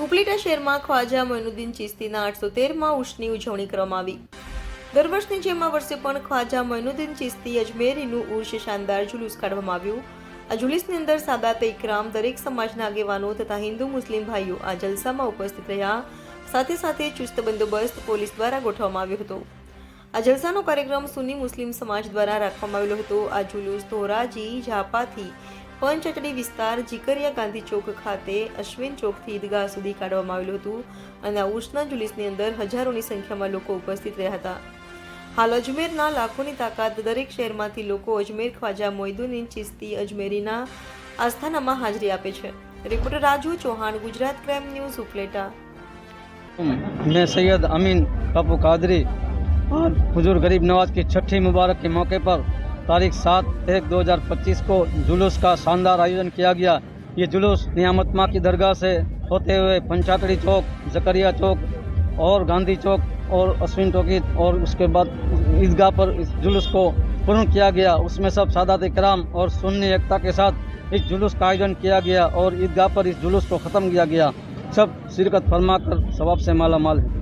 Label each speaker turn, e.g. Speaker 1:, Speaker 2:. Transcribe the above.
Speaker 1: ઉપલેટા શહેરમાં ખ્વાજા મોઇનુદ્દીન ચિસ્તીના આઠસો તેરમાં ઉર્ષની ઉજવણી કરવામાં આવી. દર વર્ષની જેમ આ વર્ષે પણ ખ્વાજા મોઇનુદ્દીન ચિસ્તી અજમેરીનું ઉર્ષ શાનદાર જુલુસ કાઢવામાં આવ્યું. આ જુલુસની અંદર સાદાત ઇકરામ દરેક સમાજના આગેવાનો તથા હિન્દુ મુસ્લિમ ભાઈઓ આ જલસામાં ઉપસ્થિત રહ્યા. સાથે સાથે ચુસ્ત બંદોબસ્ત પોલીસ દ્વારા ગોઠવવામાં આવ્યો હતો. આ જલસાનો કાર્યક્રમ સુન્ની મુસ્લિમ સમાજ દ્વારા રાખવામાં આવેલો હતો. આ જુલુસ ધોરાજી ઝાપાથી પંચચડી વિસ્તાર જીકરિયા ગાંધી ચોક ખાતે અશ્વિન ચોકથી ઈદગાહ સુધી કાઢવામાં આવેલું હતું અને આ ઉર્સના જુલુસની અંદર હજારોની સંખ્યામાં લોકો ઉપસ્થિત રહ્યા હતા હાલ અજમેરના લાખોની તાકાત દરેક શહેરમાંથી લોકો અજમેર ખ્વાજા મોઇદુદ્દીન ચિસ્તી અજમેરીના આસ્થાનામાં હાજરી આપે છે reporter Raju Chauhan Gujarat crime news Upleta
Speaker 2: मैं सैयद अमीन पप्पू कादरी आज हुजूर गरीब नवाज की छठी मुबारक के मौके पर तारीख सात एक दो हज़ार पच्चीस को जुलूस का शानदार आयोजन किया गया। ये जुलूस नियामत माँ की दरगाह से होते हुए पंचाकड़ी चौक, जकरिया चौक और गांधी चौक और अश्विन टोकी और उसके बाद ईदगाह पर इस जुलूस को पूर्ण किया गया। उसमें सब सादात कराम और सुन्नी एकता के साथ इस जुलूस का आयोजन किया गया और ईदगाह पर इस जुलूस को ख़त्म किया गया। सब शिरकत फरमा कर सवाब से माला माल है।